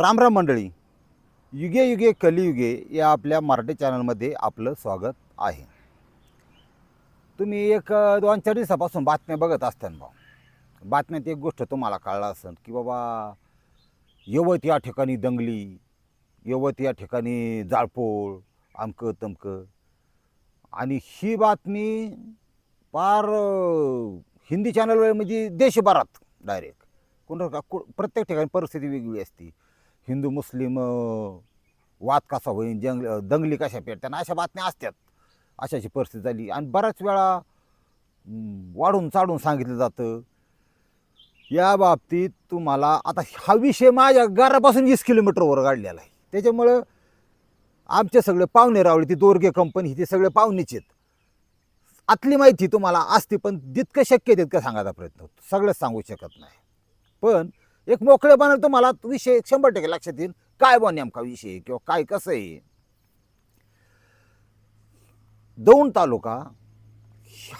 रामराम मंडळी. युगे युगे कलियुगे या आपल्या मराठी चॅनलमध्ये आपलं स्वागत आहे. तुम्ही एक दोन चार दिवसापासून बातम्या बघत असताना भाऊ. बातम्यात एक गोष्ट तुम्हाला कळलं असेल की बाबा यवत या ठिकाणी दंगली यवत या ठिकाणी जाळपोळ आमकं तमकं. आणि ही बातमी फार हिंदी चॅनलवर म्हणजे देशभरात डायरेक्ट. कोण प्रत्येक ठिकाणी परिस्थिती वेगळी असते. हिंदू मुस्लिम वाद कसा होईल जंग दंगली कशा पेटतात अशा बातम्या असतात. अशाची परिस्थिती झाली. आणि बऱ्याच वेळा वाढून चाढून सांगितलं जातं. या बाबतीत तुम्हाला आता हा विषय माझ्या घरापासून वीस किलोमीटरवर काढलेला आहे. त्याच्यामुळं आमचे सगळे पाहुणे रावळे ती दोरगे कंपनी ते सगळे पाहुणेच आहेत. आतली माहिती तुम्हाला असते पण जितकं शक्य तितकं सांगायचा प्रयत्न होतो. सगळंच सांगू शकत नाही. पण एक मोकळेपणा तुम्हाला मला विषय शंभर टक्के लक्षात येईल. काय बा नेमका विषय किंवा काय कसं आहे? दौंड तालुका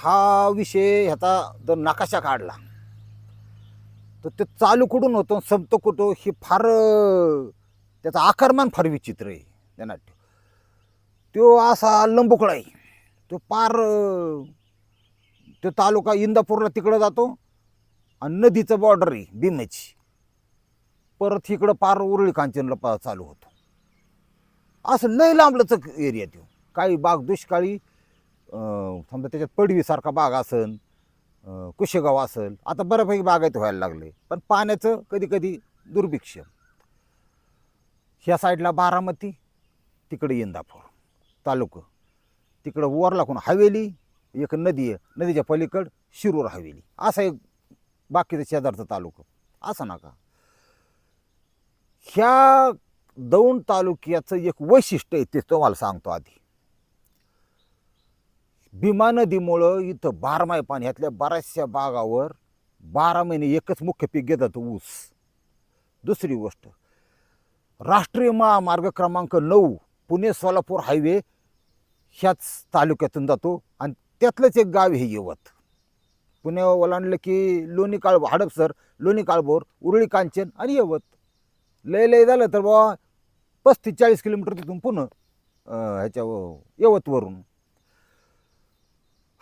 हा विषय ह्याचा जर नकाशा काढला. तर ते चालू कुठून होतो? संपतो कुठं? हे फार त्याचा आकारमान फार विचित्र आहे त्यांना तो असा लंबुकळा आहे. तो पार तो तालुका इंदापूरला तिकडं जातो आणि नदीचं बॉर्डर आहे भीमेची परत इकडं पार उरळी कांचनला पा चालू होतो. असं नाही लांबलंच एरिया तो काही बाग दुष्काळी समजा त्याच्यात पडवीसारखा बाग असन कुशेगाव असेल आता बऱ्यापैकी बागायत व्हायला लागले. पण पाण्याचं कधी कधी दुर्भिक्ष. ह्या साईडला बारामती तिकडे इंदापूर तालुकं. तिकडं वरलाकून हवेली एक नदी आहे नदीच्या पलीकड शिरूर हवेली. असा एक बाकीचं शेजारचं तालुकं. असं नका. ह्या दौंड तालुक्याचं एक वैशिष्ट्य आहे ते तुम्हाला सांगतो आधी. भीमा नदीमुळं इथं बारमाही पाणी ह्यातल्या बऱ्याचशा बागावर बारा महिने एकच मुख्य पीक घेतात ऊस. दुसरी गोष्ट राष्ट्रीय महामार्ग क्रमांक नऊ पुणे सोलापूर हायवे ह्याच तालुक्यातून जातो आणि त्यातलंच एक गाव हे यवत. पुणे ओलांडलं की लोणी काळ हडपसर लोणी काळभोर उरळी कांचन आणि यवत. लय लय झालं तर बाबा पस्तीस चाळीस किलोमीटर तिथून पुन्हा ह्याच्या यवतवरून.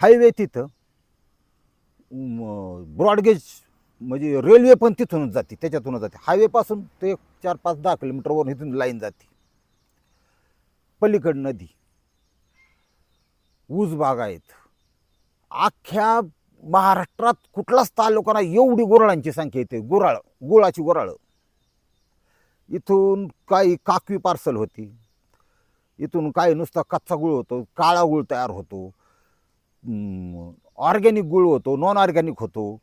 हायवे तिथं ब्रॉडगेज म्हणजे रेल्वे पण तिथूनच जाते त्याच्यातूनच जाते. हायवेपासून ते चार पाच दहा किलोमीटरवरून इथून लाईन जाते. पलीकड नदी ऊस बाग आहेत. अख्ख्या महाराष्ट्रात कुठलाच तालुका नाही एवढी गुराळांची संख्या येते गुराळ गुळाची गुराळं. इथून काही काकवी पार्सल होती. इथून काही नुसता कच्चा गुळ होतो काळा गुळ तयार होतो. ऑर्गॅनिक गुळ होतो नॉन ऑर्गॅनिक होतो.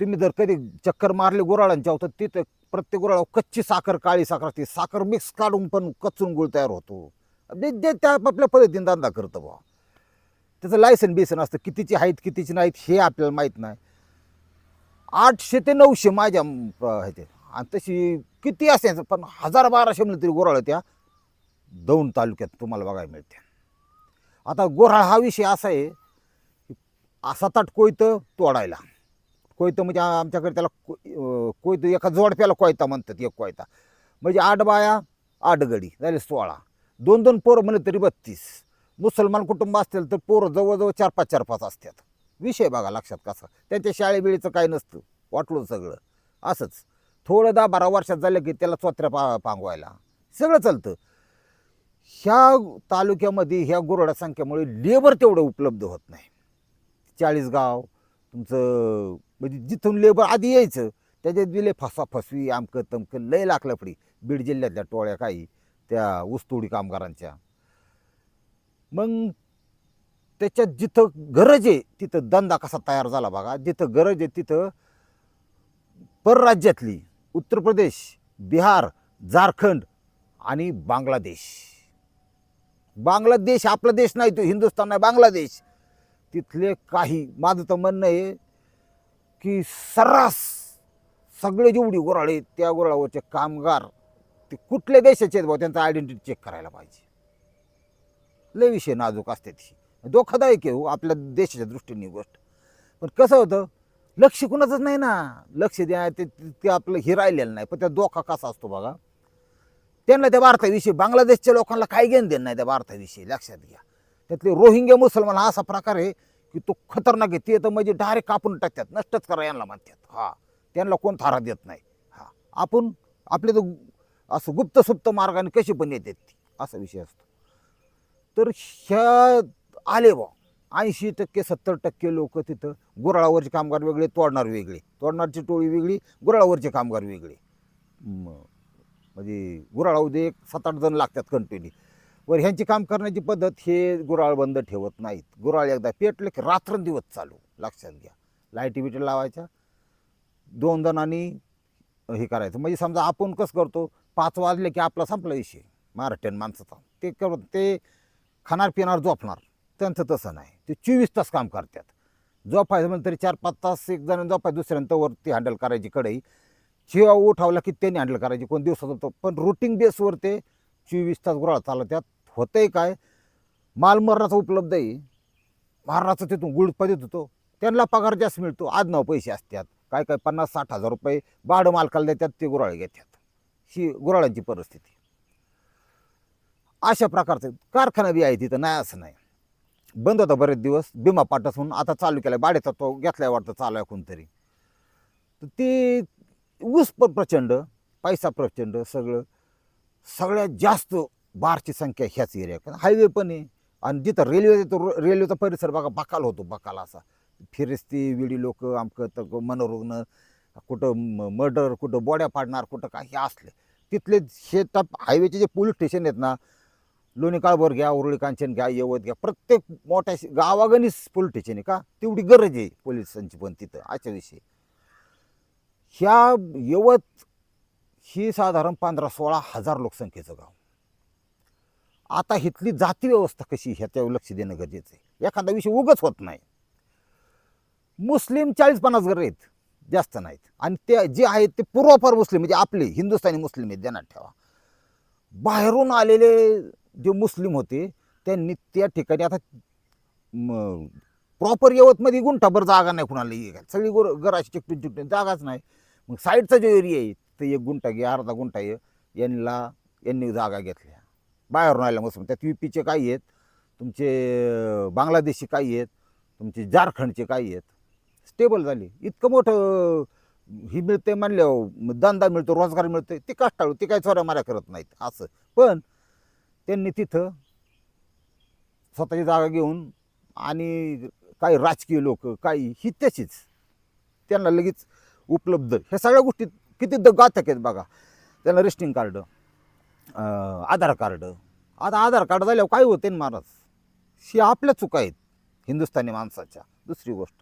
तुम्ही जर कधी चक्कर मारले गुराळांच्या होतं तिथं प्रत्येक गुराळा कच्ची साखर काळी साखर असते. साखर मिक्स काढून पण कचून गुळ तयार होतो. जे त्या आपल्या पद्धतीने धंदा करतं बा त्याचं लायसन बिसन असतं कितीची आहेत कितीची नाहीत हे आपल्याला माहीत नाही. आठशे ते नऊशे माझ्या ह्याचे. आणि तशी किती असायचं पण हजार बाराशे म्हणलं तरी गोराळ त्या दौंड तालुक्यात तुम्हाला बघायला मिळते. आता गोराळ हा विषय असा आहे की सात आठ कोयतं तोडायला. कोयतं म्हणजे आमच्याकडे त्याला को- कोयतं एका जोडप्याला कोयता म्हणतात एक कोयता. म्हणजे आठ बाया आठ गडी झाले सोळा. दोन दोन पोरं म्हणलं तरी बत्तीस. मुसलमान कुटुंब असतील तर पोरं जवळजवळ चार पाच चार पाच असतात. विषय बघा लक्षात कसा. त्यांच्या शाळेबिळीचं काय नसतं. वाटलं सगळं. असंच. थोडं दहा बारा वर्षात झालं की त्याला चोत्र्या पा पांगवायला. सगळं चालतं. ह्या तालुक्यामध्ये ह्या गुरडा संख्येमुळे लेबर तेवढं उपलब्ध होत नाही. चाळीस गाव तुमचं म्हणजे जिथून लेबर आधी यायचं त्याच्यात दिले फसा फसवी आमकं तमकं लय लागलं पडी बीड जिल्ह्यातल्या टोळ्या काही त्या ऊसतोडी कामगारांच्या. मग त्याच्यात जिथं गरज आहे तिथं धंदा कसा तयार झाला बघा. जिथं गरज आहे तिथं परराज्यातली उत्तर प्रदेश बिहार झारखंड आणि बांगलादेश. बांगलादेश आपला देश नाही तो हिंदुस्थान नाही बांगलादेश. तिथले काही माझं तर म्हणणं आहे की सर्रास सगळे जेवढी गोराळे त्या गोराळावरचे कामगार ते कुठल्या देशाचे आहेत भाऊ? त्यांचा आयडेंटिटी चेक करायला पाहिजे. लय विषय नाजूक असते ती धोकादायक आहे हो, आपल्या देशाच्या दृष्टीने गोष्ट. पण कसं होतं लक्ष कुणाचंच नाही ना. लक्ष द्या ते ते आपलं हे राहिलेलं नाही. पण त्या धोका कसा असतो बघा. त्यांना त्या भारताविषयी बांगलादेशच्या लोकांना काय घेणं देणं नाही त्या भारताविषयी लक्षात घ्या. त्यातले रोहिंग्या मुसलमान हा असा प्रकार आहे की तो खतरनाक आहे. ते तर म्हणजे डायरेक्ट कापून टाकतात नष्टच करा यांना म्हणतात. हा. त्यांना कोण थारा देत नाही. हा. आपण आपले तर असं गुप्त सुप्त मार्गाने कशी पण येतात ती. असा विषय असतो. तर ह्या आले बा. ऐंशी टक्के सत्तर टक्के लोक तिथं गुराळावरचे कामगार वेगळे तोडणार वेगळे. तोडणारची टोळी वेगळी गुराळावरचे कामगार वेगळे. म्हणजे गुराळामध्ये एक सात आठ जण लागतात कंटिन्यू वर ह्यांची काम करण्याची पद्धत हे गुराळ बंद ठेवत नाहीत. गुराळ एकदा पेटलं की रात्रंदिवस चालू. लक्षात घ्या. लाईटी बिटी लावायच्या. दोन जणांनी हे करायचं. म्हणजे समजा आपण कसं करतो पाच वाजले की आपला संपला विषय. महाराष्ट्रीयन माणसाचा ते करत ते खाणार पिणार झोपणार. त्यांचं तसं नाही. ते चोवीस तास काम करतात. झोपायचं म्हणजे तरी चार पाच तास एक जण झोपाय दुसऱ्यांतर वरती हँडल करायची कडई जेव्हा उठावला की त्यांनी हँडल करायची कोण दिवसात होतं पण रुटीन बेसवर ते चोवीस तास गुराळ चालवतात. होतंय काय? माल मरणाचा उपलब्ध आहे. महाराष्ट्राचा तिथून गुळपा देत होतो. त्यांना पगार जास्त मिळतो. आज नाव पैसे असतात. काय काय? पन्नास साठ हजार रुपये भाडं मालकाला देतात ते गुराळ घेतात. ही गुराळांची परिस्थिती. अशा प्रकारचं कारखाना बी आहे तिथं. नाही असं नाही. बंद होता बरेच दिवस. भीमा पाटस म्हणून आता चालू केला बाड्याचा तो घेतलाय वाटतं चालू आहे कोणतरी. तर ते ऊस पण प्रचंड पैसा प्रचंड सगळं. सगळ्यात जास्त बारची संख्या ह्याच एरिया पण हायवे पण आहे. आणि जिथं रेल्वे येतो रेल्वेचा परिसर बघा बकाल होतो बकाल असा. फिरस्ती विडी लोक आमकं तर मनोरुग्ण कुठं मर्डर कुठं बोड्या पाडणार कुठं काय हे असले. तिथले शेतात हायवेचे जे पोलीस स्टेशन आहेत ना लोणी काळभर घ्या उरळी कांचन घ्या यवत घ्या. प्रत्येक मोठ्या गावागणीस गावागणीच पोलीस स्टेशन आहे का? तेवढी गरज आहे पोलिसांची पण तिथं अशा विषयी. ह्या यवत ही साधारण पंधरा सोळा हजार लोकसंख्येचं गाव. आता इथली जाती व्यवस्था कशी ह्याच्यावर लक्ष देणं गरजेचं आहे. एखादा विषय उगच होत नाही. मुस्लिम चाळीस पन्नास घर आहेत जास्त नाहीत. आणि ते जे आहेत ते पूर्वापार मुस्लिम म्हणजे आपले हिंदुस्थानी मुस्लिम आहेत ध्यानात ठेवा. बाहेरून आलेले जे मुस्लिम होते त्यांनी त्या ठिकाणी आता प्रॉपर यवतमध्ये गुंठाभर जागा नाही कुणाला हे सगळी गोर घराची चिकटून चिकटून जागाच नाही. मग साईडचा जो एरिया आहे ते एक गुंठा घे अर्धा गुंठा आहे यांना यांनी जागा घेतल्या. बाहेरून आल्या मुस्लिम त्यात यू पीचे काही आहेत तुमचे बांगलादेशी काही आहेत तुमचे झारखंडचे काही आहेत. स्टेबल झाली. इतकं मोठं ही मिळते म्हणल्यावर धंदा मिळतो रोजगार मिळतो ते कष्टाळू ते काही चोऱ्या माऱ्या करत नाहीत असं. पण त्यांनी तिथं स्वतःची जागा घेऊन आणि काही राजकीय लोक काही ही त्याचीच त्यांना लगेच उपलब्ध. ह्या सगळ्या गोष्टी किती द घातक आहेत बघा. त्यांना रेशनिंग कार्ड आधार कार्ड आता आधार कार्ड झाल्यावर काय होते ना महाराज? ही आपल्या चुका आहेत हिंदुस्थानी माणसाच्या. दुसरी गोष्ट.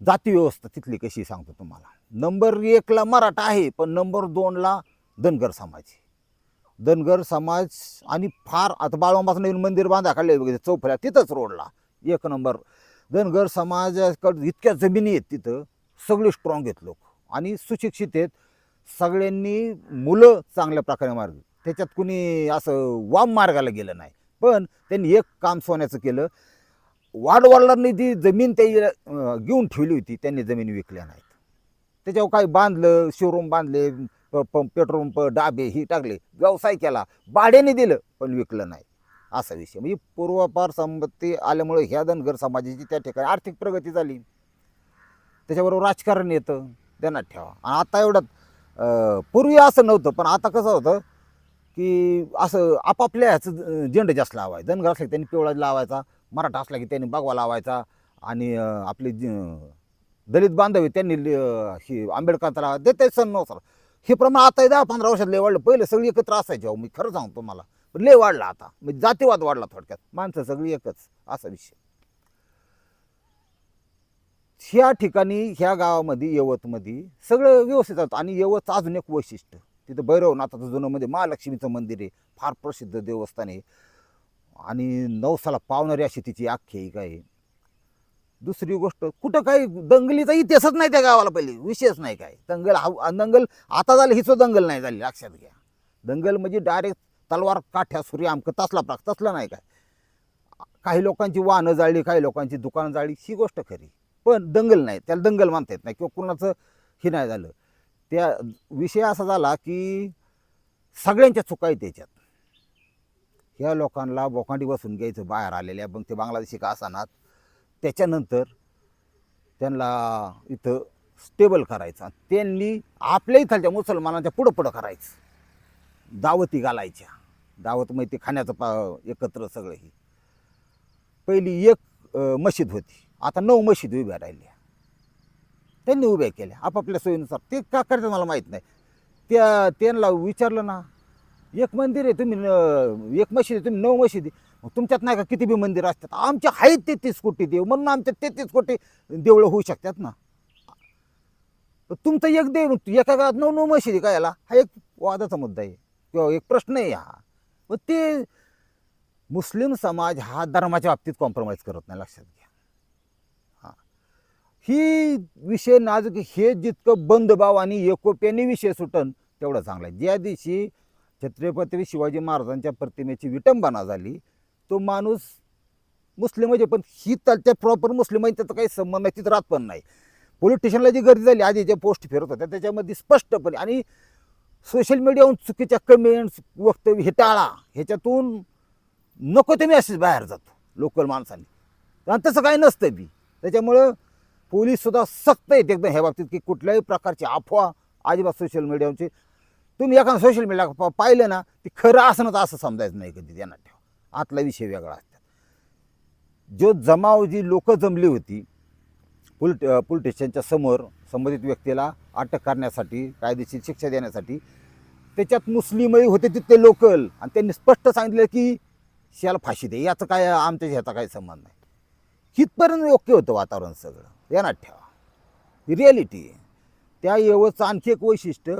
जाती व्यवस्था तिथली कशी सांगतो तुम्हाला. नंबर एकला मराठा आहे पण नंबर दोनला धनगर समाज आहे. धनगर समाज आणि फार आता बाळमाचं नवीन मंदिर बांधा काढले वगैरे चौफऱ्या तिथंच रोडला. एक नंबर. धनगर समाजाकडं इतक्या जमिनी आहेत तिथं सगळे स्ट्रॉंग आहेत लोक. आणि सुशिक्षित आहेत. सगळ्यांनी मुलं चांगल्या प्रकारे मार्ग त्याच्यात कुणी असं वाम मार्गाला गेलं नाही. पण त्यांनी एक काम सोन्याचं केलं. वाडवडिलांनी जी जमीन ते घेऊन ठेवली होती त्यांनी जमीन विकल्या नाहीत. त्याच्यावर काय बांधलं शोरूम बांधले पंप पेट्रोल पंप डाबे ही टाकले व्यवसाय केला भाड्याने दिलं पण विकलं नाही. असा विषय. म्हणजे पूर्वापार संपत्ती आल्यामुळे ह्या धनगर समाजाची त्या ठिकाणी आर्थिक प्रगती झाली. त्याच्याबरोबर राजकारण येतं ध्यानात ठेवा. आणि आता एवढ्यात पूर्वी असं नव्हतं पण आता कसं होतं की असं आपापल्या ह्याचं झेंडे जास्त लावायचं. धनगर असले की त्यांनी पिवळा लावायचा मराठा असला की त्यांनी बागवा लावायचा आणि आपले दलित बांधव त्यांनी ही आंबेडकरचा लावा. देते सण नव्हता हे प्रमाण आता दहा पंधरा वर्षात लय वाढलं. पहिलं सगळी एकत्र असायचे अहो, मी खरं सांगतो मला पण लय वाढला आता. म्हणजे जातीवाद वाढला थोडक्यात. माणसं सगळी एकच. असा विषय. ह्या ठिकाणी ह्या गावामध्ये यवतमध्ये सगळं व्यवस्थित होतं आणि यवत अजून एक वैशिष्ट्य. तिथं भैरवनाथाचं जुनं म्हणजे महालक्ष्मीचं मंदिर आहे. फार प्रसिद्ध देवस्थान आहे. आणि नवसाला पावणारी अशी तिची आख्यायिका आहे. दुसरी गोष्ट कुठं काही दंगलीचा इतिहासच नाही त्या गावाला पहिले विषयच नाही काय. दंगल हा दंगल आता झालं हिचं दंगल नाही झाली लक्षात घ्या. दंगल म्हणजे डायरेक्ट तलवार काठ्या सूर्य आमकं तसला प्राक तसलं नाही काय. काही लोकांची वाहनं जाळली काही लोकांची दुकानं जाळली ही गोष्ट खरी. पण दंगल नाही त्याला दंगल मानता येत नाही किंवा कुणाचं हे नाही झालं. त्या विषय असा झाला की सगळ्यांच्या चुका आहेत त्याच्यात. ह्या लोकांना बोकांडी बसून घ्यायचं बाहेर आलेल्या मग ते बांगलादेशी का असानात त्याच्यानंतर त्यांना इथं स्टेबल करायचं. त्यांनी आपल्या इथलच्या मुसलमानांच्या पुढं पुढं करायचं. दावती घालायच्या. दावत म्हणजे माहिती खाण्याचं पा एकत्र सगळं ही. पहिली एक मशीद होती. आता नऊ मशीद उभ्या राहिल्या. त्यांनी उभ्या केल्या. आपापल्या सोयीनुसार. ते का करायचं मला माहीत नाही. त्या त्यांना विचारलं ना एक मंदिर आहे तुम्ही एक मशीद आहे तुम्ही नऊ मशीद आहे. मग तुमच्यात नाही का किती बी मंदिर असतात? आमच्या आहेत तेहतीस कोटी देव. म्हणून आमच्या तेहतीस कोटी देवळं होऊ शकतात ना? तुमचं एक देव एका गावात नऊ नऊ मशिदी का याला? हा एक वादाचा मुद्दा आहे. किंवा एक प्रश्न आहे हा. मग ते मुस्लिम समाज हा धर्माच्या बाबतीत कॉम्प्रोमाइज करत नाही लक्षात घ्या. हां. ही विषय नाजूक हे जितकं बंधभाव आणि एकोप्याने विषय सुटन तेवढं चांगलं आहे. ज्या दिवशी छत्रपती शिवाजी महाराजांच्या प्रतिमेची विटंबना झाली तो माणूस मुस्लिम म्हणजे पण ही त्या प्रॉपर मुस्लिम आहे त्याचा काही संबंध नाही तिथं राहत पण नाही. पोलीस स्टेशनला जी गर्दी झाली आधी ज्या पोस्ट फिरत होत्या त्याच्यामध्ये स्पष्टपणे आणि सोशल मीडियावरून चुकीच्या कमेंट्स वक्तव्य हे टाळा. ह्याच्यातून नको ते मेसेज बाहेर जातो लोकल माणसांनी. आणि तसं काही नसतं बी. त्याच्यामुळं पोलीससुद्धा सक्त आहेत एकदम ह्या बाबतीत की कुठल्याही प्रकारची अफवा अजिबात सोशल मीडियावरची तुम्ही एखादं सोशल मीडिया पाहिलं ना ते खरं असणं असं समजायचं नाही कधी त्यांना. ठेवा आतला विषय वेगळा असतात. जो जमाव जी लोकं जमली होती पुल पुल स्टेशनच्या समोर संबंधित व्यक्तीला अटक करण्यासाठी कायदेशीर शिक्षा देण्यासाठी त्याच्यात मुस्लिमही होते तिथले लोकल. आणि त्यांनी स्पष्ट सांगितलं की शियाला फाशी दे. याचं काय आमच्या ह्याचा काही संबंध नाही. हितपर्यंत योग्य होतं वातावरण सगळं. यानात ठेवा. ही रिॲलिटी आहे. त्या येवचं आणखी एक वैशिष्ट्य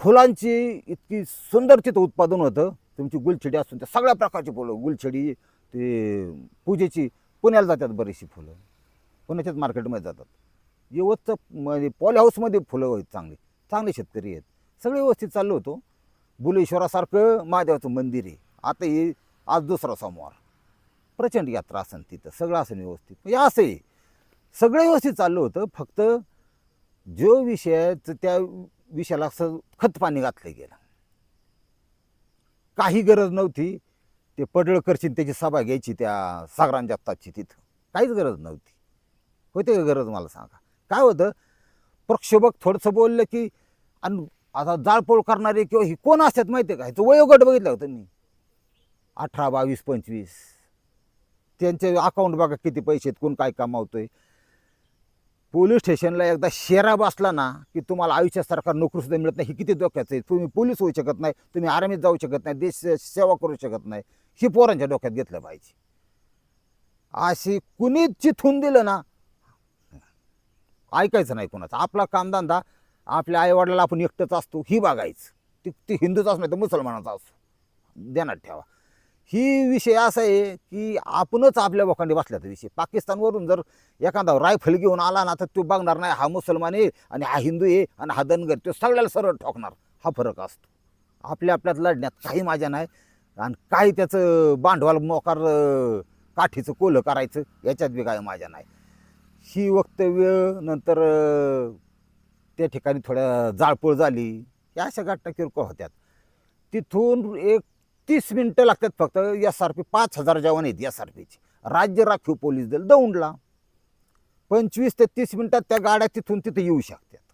फुलांची इतकी सुंदर तिथं उत्पादन होतं. तुमची गुलछडी असून त्या सगळ्या प्रकारची फुलं गुलछडी ते पूजेची पुण्याला जातात बरीचशी फुलं. पुण्याच्याच मार्केटमध्ये जातात. यवतचं म्हणजे पॉली हाऊसमध्ये फुलं आहेत चांगली. चांगले शेतकरी आहेत. सगळे व्यवस्थित चाललो होतो. बुलेश्वरासारखं महादेवाचं मंदिर आहे. आता हे आज दुसरा सोमवार. प्रचंड यात्रा असेल तिथं. सगळं असेल व्यवस्थित. म्हणजे असं आहे. सगळं व्यवस्थित चाललं होतं. फक्त जो विषयाचं त्या विषयाला असं खतपाणी घातलं गेलं. काही गरज नव्हती. ते पडळकरची त्याची सभा घ्यायची त्या सागरान जगतापची तिथं. काहीच गरज नव्हती. होते का गरज मला सांगा? काय होतं? प्रक्षोभक थोडंसं बोललं की आणि आता जाळपोळ करणारे किंवा ही कोण असतात माहिती आहे का? ह्याचं वयोगट बघितलं होतं मी अठरा बावीस पंचवीस. त्यांचे अकाउंट बघा किती पैसे आहेत कोण काय कमावतोय? पोलीस स्टेशनला एकदा शेरा बसला ना की तुम्हाला आयुष्यासारखा नोकरीसुद्धा मिळत नाही. हे किती डोक्याचं आहे? तुम्ही पोलीस होऊ शकत नाही तुम्ही आर्मीत जाऊ शकत नाही देश सेवा करू शकत नाही. ही पोरांच्या डोक्यात घेतलं पाहिजे. अशी कुणीच चिथून दिलं ना ऐकायचं नाही कोणाचं. आपला कामधंदा आपल्या आईवडिलाला आपण एकटंच असतो ही बघायचं. ती ती हिंदूच असू नाही तर मुसलमानाचा असो. ध्यानात ठेवा. ही विषय असा आहे की आपणच आपल्या लोकांनी बसल्याचा विषय. पाकिस्तानवरून जर एखादा रायफल घेऊन आला ना तर तो बघणार नाही हा मुसलमान आहे आणि हा हिंदू आहे आणि हा धनगर तो सगळ्याला सरळ ठोकणार. हा फरक असतो. आपल्या आपल्यात लढण्यात काही मजा नाही आणि काही त्याचं भांडवल मोकार काठीचं कोलं करायचं याच्यात बी काय मजा नाही. ही वक्तव्य नंतर त्या ठिकाणी थोड्या जाळपोळ झाली. या अशा घटना किरकोळ होत्यात. तिथून एक तीस मिनटं लागतात फक्त. एस आर पी पाच हजार जवान आहेत एस आर पीचे राज्य राखीव पोलीस दल दौंडला. पंचवीस ते तीस मिनटात त्या गाड्या तिथून तिथं येऊ शकतात.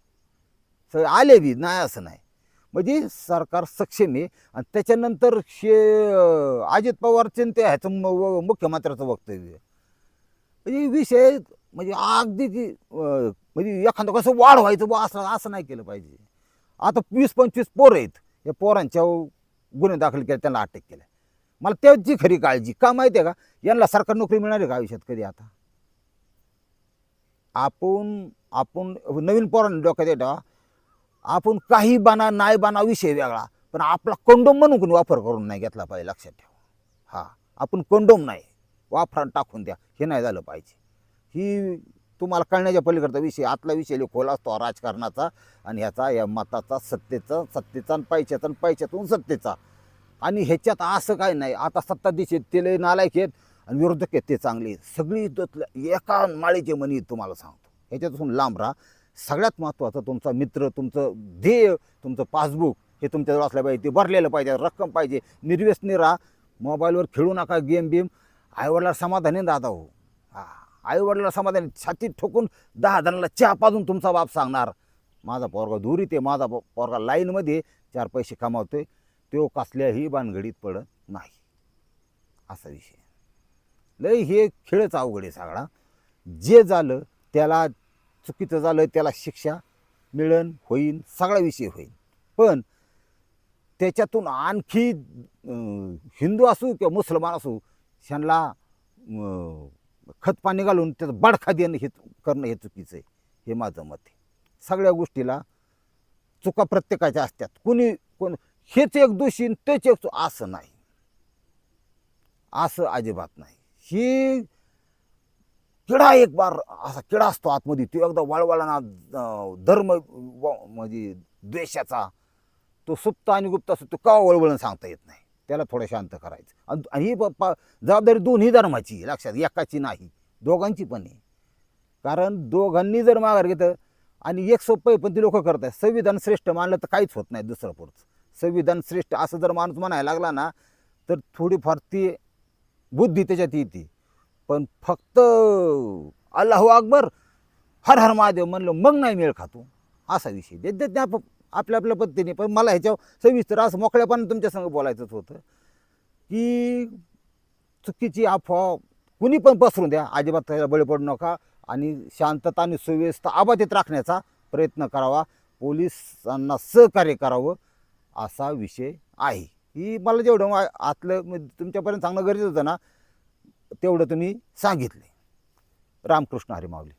सगळे आले बी नाही असं नाही. म्हणजे सरकार सक्षम आहे. आणि त्याच्यानंतर शे अजित पवारचे ते ह्याचं म- व- मुख्यमंत्र्याचं वक्तव्य म्हणजे विषय म्हणजे अगदी की, म्हणजे एखादं कसं वाढ व्हायचं बुवा असं असं नाही केलं पाहिजे. आता वीस पंचवीस पोरं आहेत. या पोरांच्या गुन्हे दाखल केले त्यांना अटक केलं. मला त्याची खरी काळजी का माहिती आहे का? यांना सरकार नोकरी मिळणार आहे का आयुष्यात कधी आता? आपण आपण नवीन पोरांनी डोक्यात येतो आपण काही बाना नाही बाना विषय वेगळा पण आपला कंडोम म्हणून कोणी वापर करून नाही घेतला पाहिजे लक्षात ठेवा. हा आपण कंडोम नाही वापरा टाकून द्या हे नाही झालं पाहिजे. ही तुम्हाला कळण्याच्या पलीकडचा विषय आतला विषय लय खोल असतो राजकारणाचा आणि ह्याचा या मताचा सत्तेचा सत्तेचा आणि पैशाचा आणि पैशातून सत्तेचा. आणि ह्याच्यात असं काय नाही. आता सत्ताधीश दिशेत ते नालायक आहेत आणि विरोधक आहेत ते चांगले सगळी एका माळीचे मनी तुम्हाला सांगतो. ह्याच्यापासून लांब राहा. सगळ्यात महत्त्वाचं तुमचा मित्र तुमचं ध्येय तुमचं पासबुक हे तुमच्याजवळ असलं पाहिजे ते भरलेलं पाहिजे रक्कम पाहिजे. निर्व्यसनी राहा. मोबाईलवर खेळू नका गेम बिम आईवडिला समाधानी दादा हो. हां. आईवडिला समाधानी छातीत ठोकून दहा जणांना चहा पाजून तुमचा बाप सांगणार. माझा पोरगा दूरी ते माझा पोरगा लाईनमध्ये चार पैसे कमावतोय. तो कसल्याही भानगडीत पडत नाही. असा विषय. लय हे खेळच अवघड आहे सगळा. जे झालं त्याला चुकीचं झालं त्याला शिक्षा मिळन होईन सगळा विषय होईल पण त्याच्यातून आणखी हिंदू असू किंवा मुसलमान असू त्यांना खतपाणी घालून त्याचं बडखा देणं हे करणं हे चुकीचं आहे. हे माझं मत आहे. सगळ्या गोष्टीला चुका प्रत्येकाच्या असतात. कुणी कोण हेच एक दोषी तेच एक असं नाही. असं अजिबात नाही. ही किडा एक बार असा किडा असतो आतमध्ये. तो एकदा वळवळा धर्म व- म्हणजे द्वेषाचा तो सुप्त आणि गुप्त असतो तो का वळवळण सांगता येत नाही? त्याला थोडं शांत करायचं. आणि आणि ही प- प- जबाबदारी दोन्ही धर्माची आहे, लक्षात एकाची नाही दोघांची पण आहे. कारण दोघांनी जर माघार घेतं आणि एक सोपं आहे पण ती लोक करत आहेत संविधान श्रेष्ठ मानलं तर काहीच होत नाही दुसरं पुढचं. संविधान श्रेष्ठ असं जर माणूस म्हणायला लागला ना तर थोडीफार ती बुद्धी त्याच्यात येते. पण फक्त अल्लाहू अकबर हर हर महादेव म्हणलं मग नाही मेळ खातो. असा विषय. देत देत प- आपल्या आपल्या पद्धतीने. पण मला ह्याच्यावर सविस्तर असं मोकळ्यापणे तुमच्या संग बोलायचंच होतं. की चुकीची अफवा कुणी पण पसरून द्या. अजिबात त्याला बळी पडू नका. आणि शांतता आणि सुव्यवस्था अबाधित राखण्याचा प्रयत्न करावा. पोलिसांना सहकार्य करावं असा विषय आहे. ही मला जेवढं आतलं म्हणजे तुमच्यापर्यंत सांगणं गरजेचं होतं ना तेवढं तुम्ही सांगितले रामकृष्ण हरिमावली